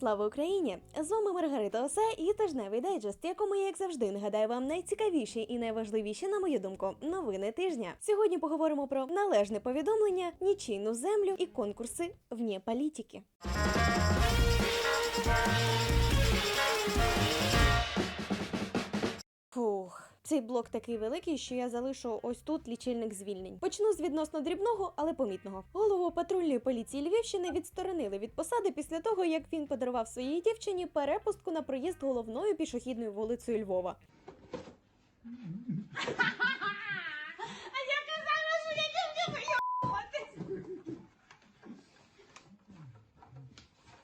Слава Україні! З вами Маргарита Осе і тижневий дайджест, якому я, як завжди, нагадаю вам найцікавіші і найважливіші, на мою думку, новини тижня. Сьогодні поговоримо про належне повідомлення, нічийну землю і конкурси вне політики. Фух. Цей блок такий великий, що я залишу ось тут лічильник звільнень. Почну з відносно дрібного, але помітного. Голову патрульної поліції Львівщини відсторонили від посади після того, як він подарував своїй дівчині перепустку на проїзд головною пішохідною вулицею Львова.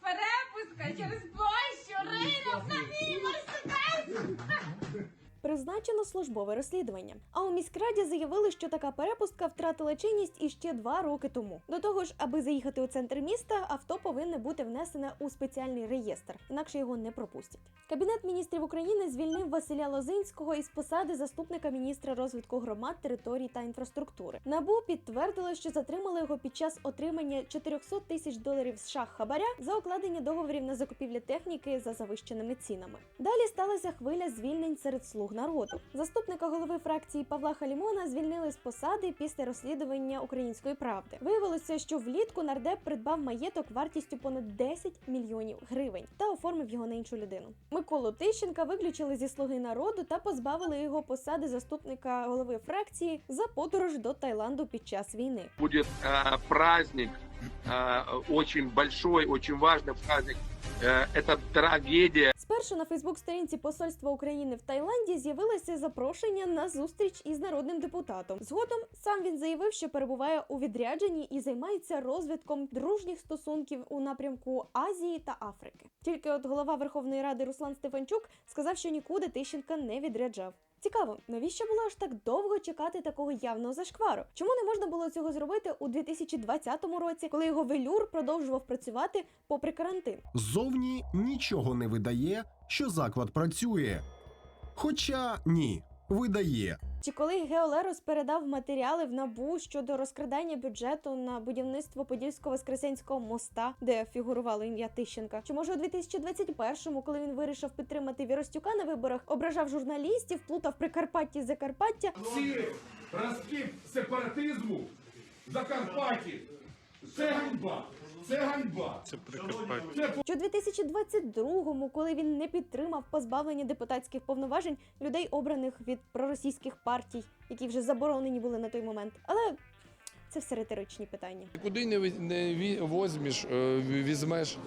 Перепуска через площу, ринок, на мій мерседес. Призначено службове розслідування. А у міськраді заявили, що така перепустка втратила чинність іще два роки тому. До того ж, аби заїхати у центр міста, авто повинне бути внесене у спеціальний реєстр, інакше його не пропустять. Кабінет міністрів України звільнив Василя Лозинського із посади заступника міністра розвитку громад, територій та інфраструктури. Набу підтвердило, що затримали його під час отримання 400 тисяч доларів США хабаря за укладення договорів на закупівлі техніки за завищеними цінами. Далі сталася хвиля звільнень серед слуг народу. Заступника голови фракції Павла Халімона звільнили з посади після розслідування української правди. Виявилося, що влітку нардеп придбав маєток вартістю понад 10 мільйонів гривень та оформив його на іншу людину. Миколу Тищенка виключили зі слуги народу та позбавили його посади заступника голови фракції за подорож до Таїланду під час війни. будет э, праздник, э, очень большой, очень важный праздник. Э, это трагедия. Спершу на Фейсбук-сторінці Посольства України в Таїланді з'явилося запрошення на зустріч із народним депутатом. Згодом сам він заявив, що перебуває у відрядженні і займається розвитком дружніх стосунків у напрямку Азії та Африки. Тільки от голова Верховної Ради Руслан Стефанчук сказав, що нікуди Тищенка не відряджав. Цікаво, навіщо було аж так довго чекати такого явного зашквару? Чому не можна було цього зробити у 2020 році, коли його велюр продовжував працювати попри карантин? Зовні нічого не видає, що заклад працює. Хоча ні, видає. Чи коли Геолерос передав матеріали в набу щодо розкрадання бюджету на будівництво Подільсько-Воскресенського моста, де фігурувало ім'я Тищенка? Чи може у 2021-му, коли він вирішив підтримати Віростюка на виборах, ображав журналістів, плутав Прикарпаття Закарпаття? Ці розкіп сепаратизму в Закарпатті. Це ганьба. Це ганьба. Це Це Що у 2022-му, коли він не підтримав позбавлення депутатських повноважень людей, обраних від проросійських партій, які вже заборонені були на той момент? Але це все риторичні питання. Куди не, не возьмеш, е, візьмеш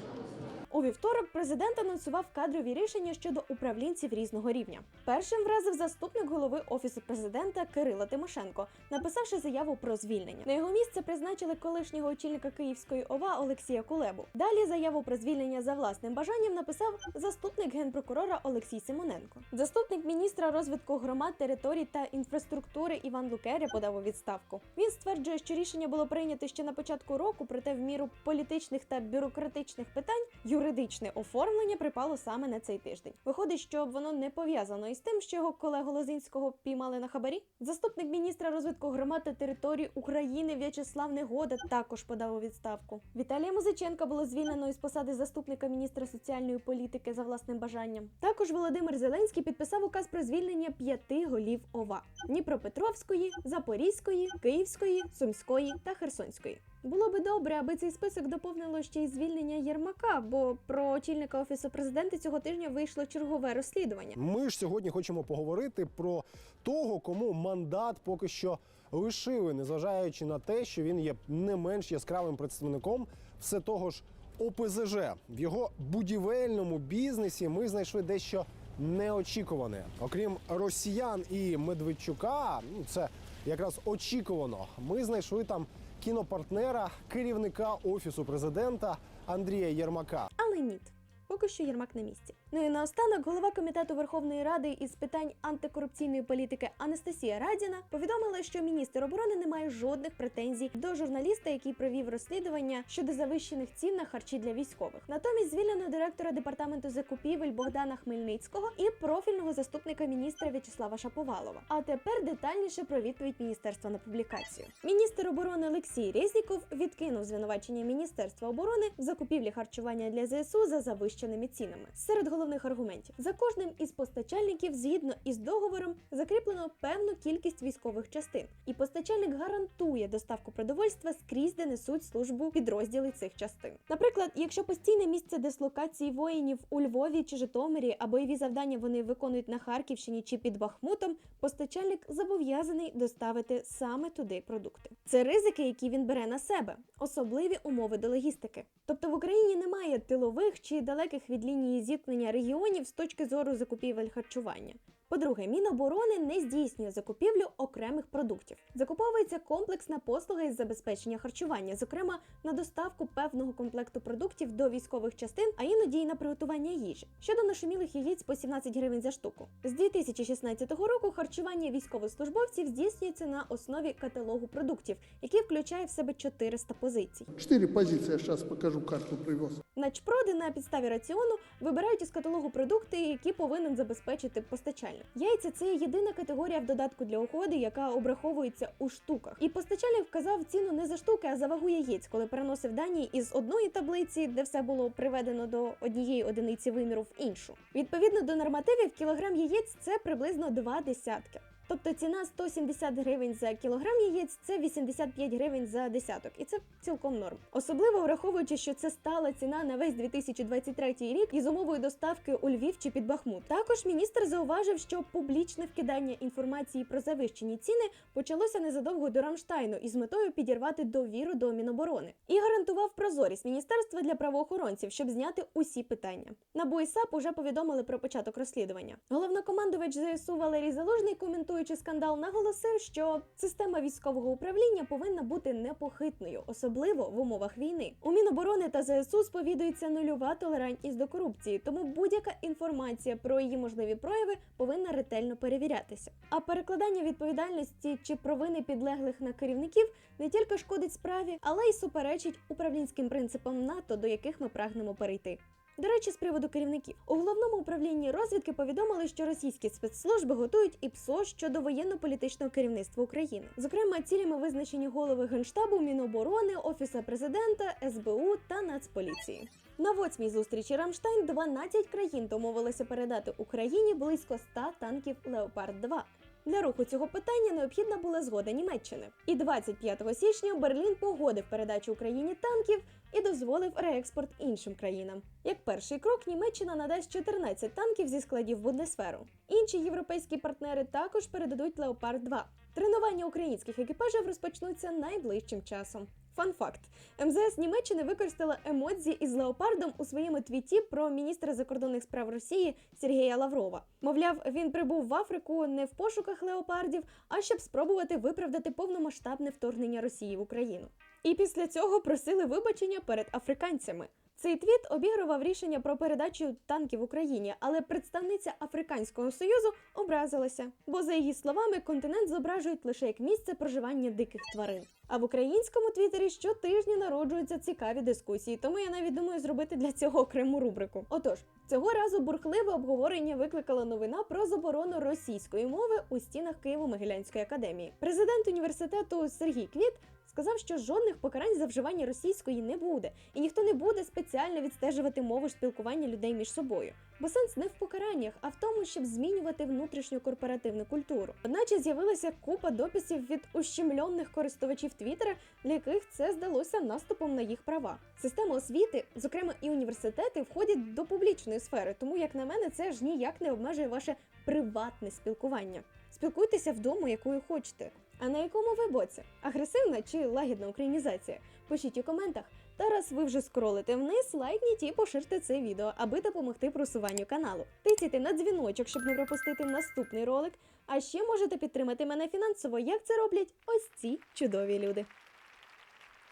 У вівторок президент анонсував кадрові рішення щодо управлінців різного рівня. Першим вразив заступник голови офісу президента Кирила Тимошенко, написавши заяву про звільнення. На його місце призначили колишнього очільника Київської ОВА Олексія Кулебу. Далі заяву про звільнення за власним бажанням написав заступник генпрокурора Олексій Симоненко. Заступник міністра розвитку громад, територій та інфраструктури Іван Лукеря подав у відставку. Він стверджує, що рішення було прийнято ще на початку року, проте в міру політичних та бюрократичних питань юридичне оформлення припало саме на цей тиждень. Виходить, що воно не пов'язано із тим, що його колегу Лозинського піймали на хабарі. Заступник міністра розвитку громад та територій України В'ячеслав Негода також подав у відставку. Віталія Музиченка було звільнено із посади заступника міністра соціальної політики за власним бажанням. Також Володимир Зеленський підписав указ про звільнення п'яти голів ОВА: Дніпропетровської, Запорізької, Київської, Сумської та Херсонської. Було би добре, аби цей список доповнило ще й звільнення Єрмака, бо про очільника офісу президента цього тижня вийшло чергове розслідування. Ми ж сьогодні хочемо поговорити про того, кому мандат поки що лишили, незважаючи на те, що він є не менш яскравим представником все того ж ОПЗЖ. В його будівельному бізнесі ми знайшли дещо неочікуване. Окрім росіян і Медведчука, ну це якраз очікувано. Ми знайшли там кінопартнера, керівника офісу президента Андрія Єрмака. Але ні, поки що Єрмак на місці. Ну і наостанок голова комітету Верховної Ради із питань антикорупційної політики Анастасія Радіна повідомила, що міністр оборони не має жодних претензій до журналіста, який провів розслідування щодо завищених цін на харчі для військових. Натомість звільнено директора департаменту закупівель Богдана Хмельницького і профільного заступника міністра В'ячеслава Шаповалова. А тепер детальніше про відповідь міністерства на публікацію. Міністр оборони Олексій Резніков відкинув звинувачення Міністерства оборони в закупівлі харчування для ЗСУ за завищеними цінами. Серед головних аргументів за кожним із постачальників, згідно із договором, закріплено певну кількість військових частин, і постачальник гарантує доставку продовольства скрізь, де несуть службу підрозділи цих частин. Наприклад, якщо постійне місце дислокації воїнів у Львові чи Житомирі, а бойові завдання вони виконують на Харківщині чи під Бахмутом, постачальник зобов'язаний доставити саме туди продукти. Це ризики, які він бере на себе, особливі умови до логістики. Тобто в Україні немає тилових чи далеких від лінії зіткнення регіонів з точки зору закупівель харчування. По-друге, Міноборони не здійснює закупівлю окремих продуктів. Закуповується комплексна послуга із забезпечення харчування, зокрема на доставку певного комплекту продуктів до військових частин, а іноді й на приготування їжі. Щодо нашумілих яєць по 17 гривень за штуку. З 2016 року харчування військовослужбовців здійснюється на основі каталогу продуктів, який включає в себе 400 позицій. Четыре позиции, я сейчас покажу, карту привез. Начпроди на підставі раціону вибирають із каталогу продукти, які повинен забезпечити постачальник. Яйця це єдина категорія в додатку для уходу, яка обраховується у штуках. І постачальник вказав ціну не за штуки, а за вагу яєць, коли переносив дані із одної таблиці, де все було приведено до однієї одиниці виміру в іншу. Відповідно до нормативів, кілограм яєць це приблизно два десятки. Тобто ціна 170 гривень за кілограм яєць це 85 гривень за десяток, і це цілком норм. Особливо враховуючи, що це стала ціна на весь 2023 рік із умовою доставки у Львів чи під Бахмут. Також міністр зауважив, що публічне вкидання інформації про завищені ціни почалося незадовго до Рамштайну із метою підірвати довіру до Міноборони і гарантував прозорість міністерства для правоохоронців, щоб зняти усі питання. І САП уже повідомили про початок розслідування. Головнокомандувач ЗСУ Валерій Залужний, коментуючи скандал, наголосив, що система військового управління повинна бути непохитною, особливо в умовах війни. У Міноборони та ЗСУ сповідується нульова толерантність до корупції, тому будь-яка інформація про її можливі прояви повинна ретельно перевірятися. А перекладання відповідальності чи провини підлеглих на керівників не тільки шкодить справі, але й суперечить управлінським принципам НАТО, до яких ми прагнемо перейти. До речі, з приводу керівників у головному управлінні розвідки повідомили, що російські спецслужби готують ІПСО щодо воєнно-політичного керівництва України. Зокрема, цілями визначені голови генштабу, міноборони, офіса президента, СБУ та Нацполіції. На восьмій зустрічі Рамштайн 12 країн домовилися передати Україні близько 100 танків Леопард 2 для руху цього питання необхідна була згода Німеччини. І 25 січня Берлін погодив передачу Україні танків і дозволив реекспорт іншим країнам. Як перший крок, Німеччина надасть 14 танків зі складів Бундесферу. Інші європейські партнери також передадуть Леопард 2 Тренування українських екіпажів розпочнуться найближчим часом. Фан факт: МЗС Німеччини використала емодзі із леопардом у своєму твіті про міністра закордонних справ Росії Сергія Лаврова. Мовляв, він прибув в Африку не в пошуках леопардів, а щоб спробувати виправдати повномасштабне вторгнення Росії в Україну. І після цього просили вибачення перед африканцями. Цей твіт обігрував рішення про передачу танків Україні, але представниця Африканського союзу образилася, бо за її словами континент зображують лише як місце проживання диких тварин. А в українському твіттері щотижня народжуються цікаві дискусії, тому я навіть думаю зробити для цього окрему рубрику. Отож, цього разу бурхливе обговорення викликала новина про заборону російської мови у стінах Києво-Могилянської академії. Президент університету Сергій Квіт сказав, що жодних покарань за вживання російської не буде, і ніхто не буде спеціально відстежувати мову спілкування людей між собою. Бо сенс не в покараннях, а в тому, щоб змінювати внутрішню корпоративну культуру. Одначе з'явилася купа дописів від ущемлених користувачів Твіттера, для яких це здалося наступом на їх права. Система освіти, зокрема і університети, входять до публічної сфери, тому, як на мене, це ж ніяк не обмежує ваше приватне спілкування. Спілкуйтеся вдома, якою хочете. А на якому ви боці? Агресивна чи лагідна українізація? Пишіть у коментах. Та раз ви вже скролите вниз, лайкніть і поширте це відео, аби допомогти просуванню каналу. Тицяйте на дзвіночок, щоб не пропустити наступний ролик. А ще можете підтримати мене фінансово, як це роблять ось ці чудові люди.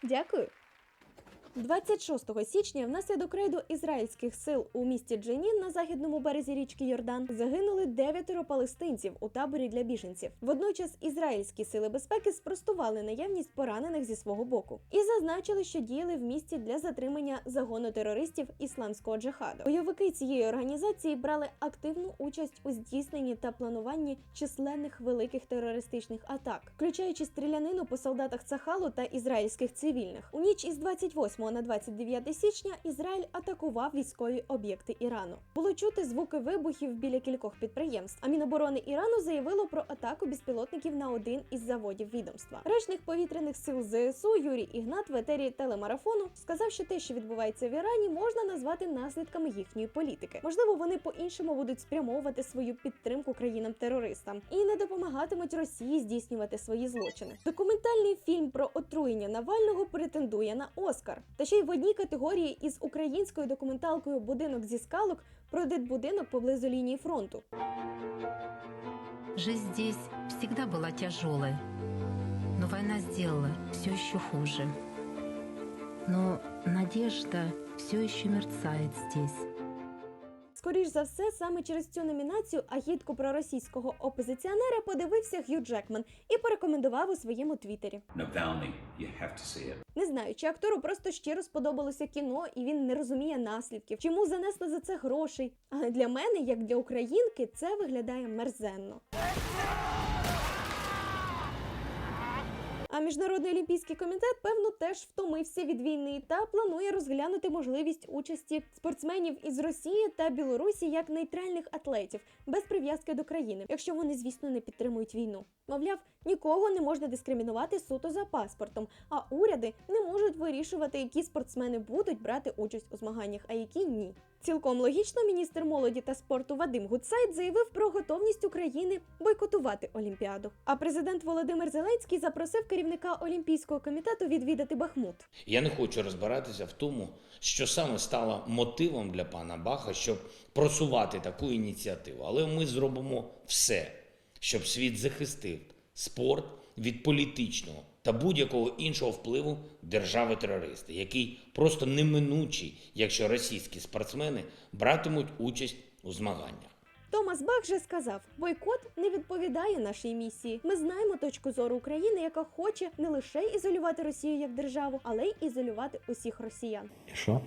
Дякую! 26 січня внаслідок рейду ізраїльських сил у місті Дженін на західному березі річки Йордан загинули дев'ятеро палестинців у таборі для біженців. Водночас ізраїльські сили безпеки спростували наявність поранених зі свого боку і зазначили, що діяли в місті для затримання загону терористів ісламського джихаду. Бойовики цієї організації брали активну участь у здійсненні та плануванні численних великих терористичних атак, включаючи стрілянину по солдатах Цахалу та ізраїльських цивільних. У ніч із 28 на 29 січня Ізраїль атакував військові об'єкти Ірану. Було чути звуки вибухів біля кількох підприємств. А Міноборони Ірану заявило про атаку безпілотників на один із заводів відомства. Речник повітряних сил ЗСУ Юрій Ігнат в етері телемарафону сказав, що те, що відбувається в Ірані, можна назвати наслідками їхньої політики. Можливо, вони по-іншому будуть спрямовувати свою підтримку країнам-терористам і не допомагатимуть Росії здійснювати свої злочини. Документальний фільм про отруєння Навального претендує на Оскар. Та ще й в одній категорії із українською документалкою Будинок зі скалок про дитбудинок поблизу лінії фронту. Жизнь здесь всегда была тяжелой, но война сделала все еще хуже. Но надежда все еще мерцает здесь. Скоріш за все, саме через цю номінацію агітку про російського опозиціонера подивився Г'ю Джекман і порекомендував у своєму твіттері. Не знаю, чи актору просто щиро сподобалося кіно, і він не розуміє наслідків, чому занесли за це грошей. Але для мене, як для українки, це виглядає мерзенно. А міжнародний олімпійський комітет, певно, теж втомився від війни та планує розглянути можливість участі спортсменів із Росії та Білорусі як нейтральних атлетів без прив'язки до країни, якщо вони, звісно, не підтримують війну. Мовляв, нікого не можна дискримінувати суто за паспортом, а уряди не можуть вирішувати, які спортсмени будуть брати участь у змаганнях, а які ні. Цілком логічно, міністр молоді та спорту Вадим Гудсайт заявив про готовність України бойкотувати Олімпіаду. А президент Володимир Зеленський запросив керівника Олімпійського комітету відвідати Бахмут. Я не хочу розбиратися в тому, що саме стало мотивом для пана Баха, щоб просувати таку ініціативу. Але ми зробимо все, щоб світ захистив спорт від політичного та будь-якого іншого впливу держави-терористи, який просто неминучий, якщо російські спортсмени братимуть участь у змаганнях. Томас Бах же сказав: бойкот не відповідає нашій місії. Ми знаємо точку зору України, яка хоче не лише ізолювати Росію як державу, але й ізолювати усіх росіян. Що?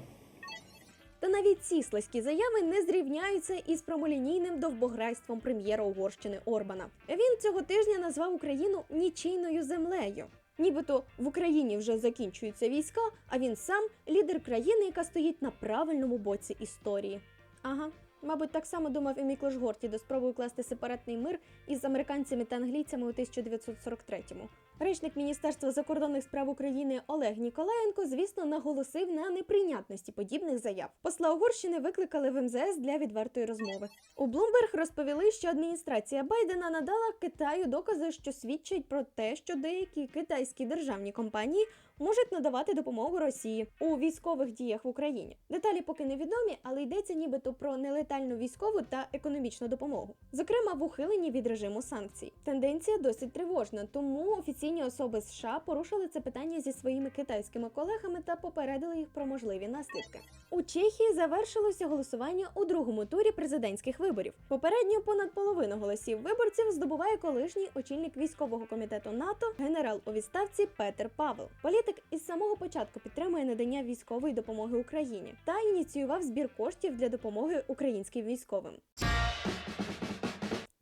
Та навіть ці слизькі заяви не зрівняються із прямолінійним довбограйством прем'єра Угорщини Орбана. Він цього тижня назвав Україну нічийною землею. Нібито в Україні вже закінчуються війська, а він сам лідер країни, яка стоїть на правильному боці історії. Ага, мабуть, так само думав і Міклош Горті до спроби укласти сепаратний мир із американцями та англійцями у 1943-му. Речник Міністерства закордонних справ України Олег Ніколаєнко, звісно, наголосив на неприйнятності подібних заяв. Посла Угорщини викликали в МЗС для відвертої розмови. У Блумберг розповіли, що адміністрація Байдена надала Китаю докази, що свідчать про те, що деякі китайські державні компанії можуть надавати допомогу Росії у військових діях в Україні. Деталі поки невідомі, але йдеться нібито про нелетальну військову та економічну допомогу, зокрема в ухиленні від режиму санкцій. Тенденція досить тривожна, тому офіційні особи США порушили це питання зі своїми китайськими колегами та попередили їх про можливі наслідки. У Чехії завершилося голосування у другому турі президентських виборів. Попередньо понад половину голосів виборців здобуває колишній очільник військового комітету НАТО, генерал у відставці Петер Павел. Політик із самого початку підтримує надання військової допомоги Україні та ініціював збір коштів для допомоги українським військовим.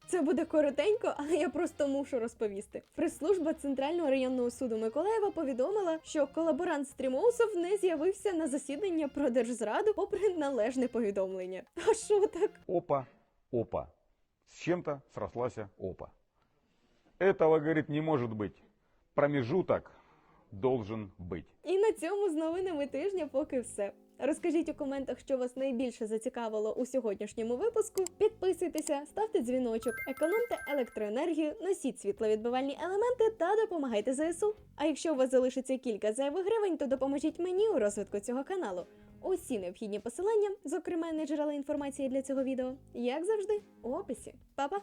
Це буде коротенько, але я просто мушу розповісти. Прес-служба Центрального районного суду Миколаєва повідомила, що колаборант Стрімоусов не з'явився на засідання про держзраду, попри належне повідомлення. А що так? Опа, опа. С чем-то срослась опа. Этого, говорит, не может быть. Промежуток должен быть. І на цьому з новинами тижня поки все. Розкажіть у коментах, що вас найбільше зацікавило у сьогоднішньому випуску. Підписуйтеся, ставте дзвіночок, економте електроенергію, носіть світловідбивальні елементи та допомагайте ЗСУ. А якщо у вас залишиться кілька зайвих гривень, то допоможіть мені у розвитку цього каналу. Усі необхідні посилання, зокрема не джерела інформації для цього відео, як завжди, у описі. Па-па!